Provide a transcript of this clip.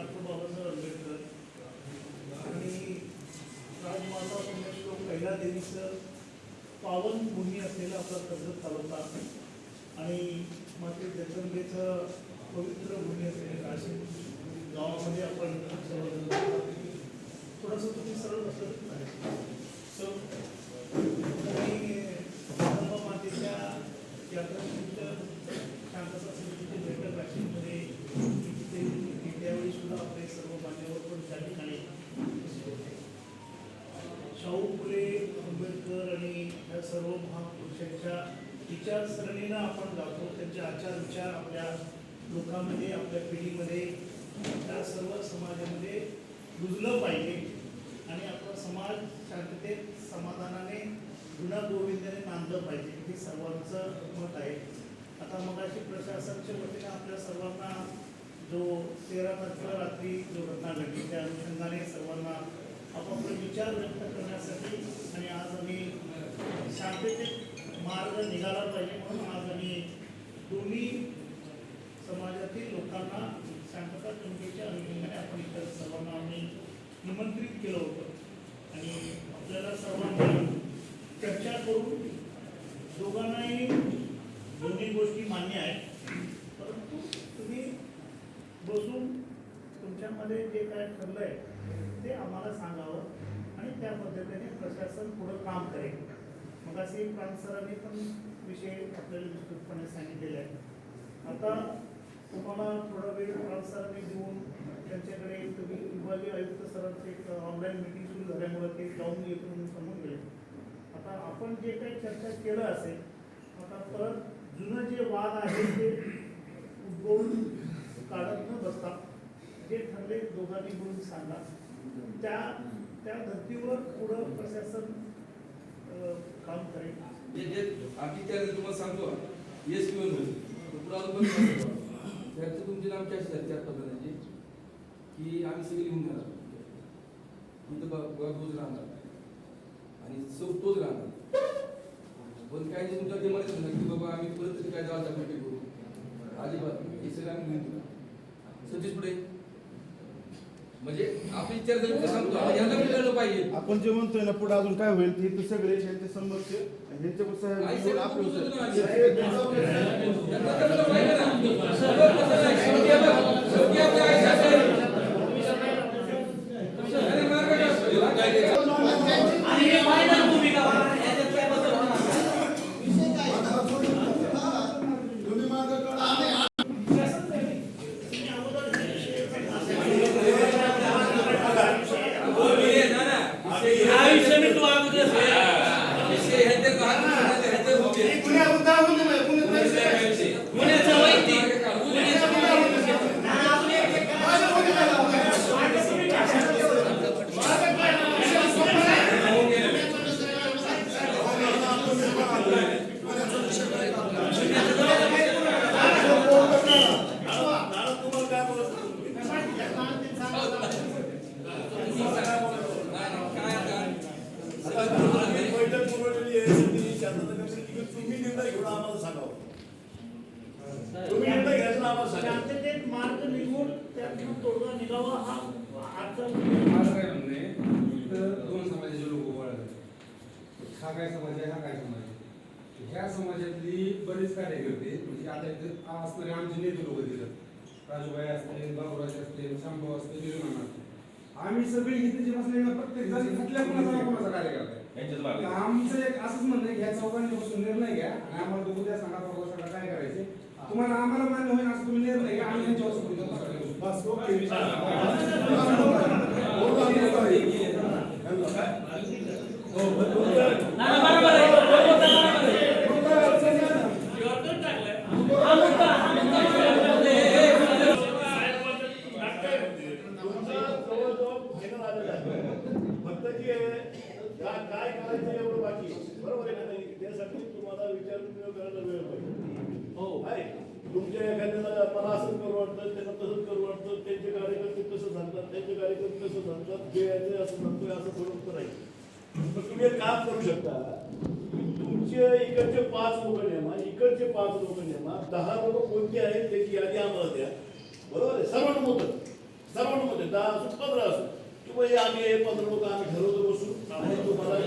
Doctor Babasaheb Ambedkar आणि राजमाता पुण्यश्लोक पहिला देवीचं पावन भूमी असलेला आपला कर्जत तालुका आणि माते जगदंबेचं पवित्र भूमी असलेले काशी गावामध्ये आपण थोडंसं तुम्ही सरळ बसत सो आणि धर्म मातेच्या यात्रेनिमित्त शांतता समितीची बैठक नाशिकमध्ये तिथे होती. त्यावेळी सुद्धा आपले सर्व मान्यवर पण त्या ठिकाणी उपस्थित होते. शाहू फुले आंबेडकर आणि या सर्व महापुरुषांच्या विचारसरणीनं आपण जातो त्यांचे आचार विचार आपल्या लोकांमध्ये आपल्या पिढीमध्ये. त्या सर्व समाजामध्ये रुजलं पाहिजे. आणि आपला समाज शांततेत समाधानाने गुन्हा गोविंदाने मानलं पाहिजे. हे सर्वांचं मत आहे. आता मगाशी प्रशासनाच्या वतीनं आपल्या सर्वांना जो तेरा तारखेला रात्री जो घटना घडली त्या अनुषंगाने सर्वांना आपापले विचार व्यक्त करण्यासाठी आणि आज आम्ही शांततेत मार्ग निघाला पाहिजे म्हणून आज आम्ही दोन्ही समाजातील लोकांना शांतता जनतेच्या अनुषंगाने आपण इतर सर्वांना आम्ही निमंत्रित केलं होतं. आणि आपल्याला सर्वांना चर्चा करून दोघांनाही दोन्ही गोष्टी मान्य आहेत. परंतु तुम्ही बसून तुमच्यामध्ये जे काय ठरलं आहे ते आम्हाला सांगावं आणि त्या पद्धतीने प्रशासन पुढं काम करेल. मग असे पण विषय आपल्याला विस्तृतपणे सांगितलेले आहेत आता तुम्हाला थोडा वेळ प्रांतसरांनी देऊन त्यांच्याकडे तुम्ही विभागीय आयुक्त सरांचे एक ऑनलाईन मिटिंग सुरू झाल्यामुळे ते जाऊन येऊन समजून गेले. आता आपण जे काही चर्चा केलं असेल आता परत जुनं जे वाद आहे ते उद्भवून काढत न बसता जे ठरले दोघांनी म्हणून सांगा. त्या त्या धर्तीवर पुढं प्रशासन काम करेल जे जे आमची तुम्हाला सांगतो येस किंवा नो पुढे अजून पण त्याचं तुमची नाम काय झाली चार पद्धतीची की आम्ही सगळे लिहून घेणार इथं बघा तोच राहणार. आणि सौ तोच राहणार. पण काय तुमच्या ते मला ना की बाबा आम्ही परत काय जायचं करू अजिबात. हे सगळं आम्ही लिहून सतीश पुढे. म्हणजे आपली विचार जर सांगतो आपण यांना कळलं पाहिजे. आपण जे म्हणतोय ना पुढे अजून काय होईल ते सगळे यांचे समक्ष यांच्या आई साहेब, आपलं तुमचं होतं. तुम्ही आई त्यांना तर पाहिजे ना. सगळं कसं आहे, शेवटी आपण- शेवटी आपल्या आई साहेब आहे. आणि मार्ग काय असतो? आणि हे फायनल भूमिका बघा, याच्यात काय बदल होणार? हे ना, ना. हा विषय मी तू अगोदर विषय ह्याच्यात राहत नाही, ह्याच्यात होते. पुण्याचं वैयक्तिक पुण्याचं वैयक्तिक. ना, ना, आपण एक- एक- दादा तुम्हाला काय बोलत काय आता? बैठक बोलवलेली आहे तुम्ही निर्णय घेऊन आम्हाला सांगावं तुम्ही निर्णय घ्यायचा आम्हाला सांगा मार्ग निघून त्यातून तोडगा निघावा हा आजचा काय म्हणणं तर दोन समाजाचे लोक गोळा हा काय समाज आहे हा काय समाज आहे ह्या समाजातली बरेच कार्यकर्ते म्हणजे आता इथं असणारे आमचे नेते लोक दिसत राजूबाई असतील बाबूराज असतील शांभाऊ असतील विजयमान असते आम्ही सगळे इथे जे बसले ना प्रत्येक जण कुठल्या कोणाचा कोणाचा कार्यकर्ता आहे तर आमचं एक असंच म्हणणं आहे की ह्या चौघांनी बसून निर्णय घ्या आणि आम्हाला बघू द्या सांगा बाबा सगळं काय करायचे तुम्हाला आम्हाला मान्य होईल असं तुम्ही निर्णय घ्या आम्ही गोष्टी. बस ओके ना, ना, बरोबर आहे. बरोबर आहे, बरोबर आहे. योगदान टाकलंय. हा मुद्दा, हा मुद्दा बरोबर आहे. हे, हे, हे. तुमचं जवळजवळ final आलेलं आहे. फक्त जे काय काय करायचं एवढं बाकी आहे. बरोबर आहे का नाही त्यासाठी तुम्हाला विचार विनिमय करायला वेळ पाहिजे हो आहे तुमच्या एखाद्याला मला असं करू वाटतं त्यांना तसंच करू वाटतं त्यांचे कार्यकर्ते कसं सांगतात त्यांचे कार्यकर्ते कसं सांगतात जे यायचं ते असं सांगतोय असं करून तर आहे पण तुम्ही एक काम करू शकता. तुमचे इकडचे पाच लोक नेमा इकडचे पाच लोक नेमा दहा लोक कोणते आहेत त्याची यादी आम्हाला द्या. बरोबर आहे? सर्वांना मोठं. सर्वांमध्ये दहा असो पंधरा असो. किंवा हे आम्ही हे पंधरा लोक आम्ही ठरवतो बसून. आणि तुम्हाला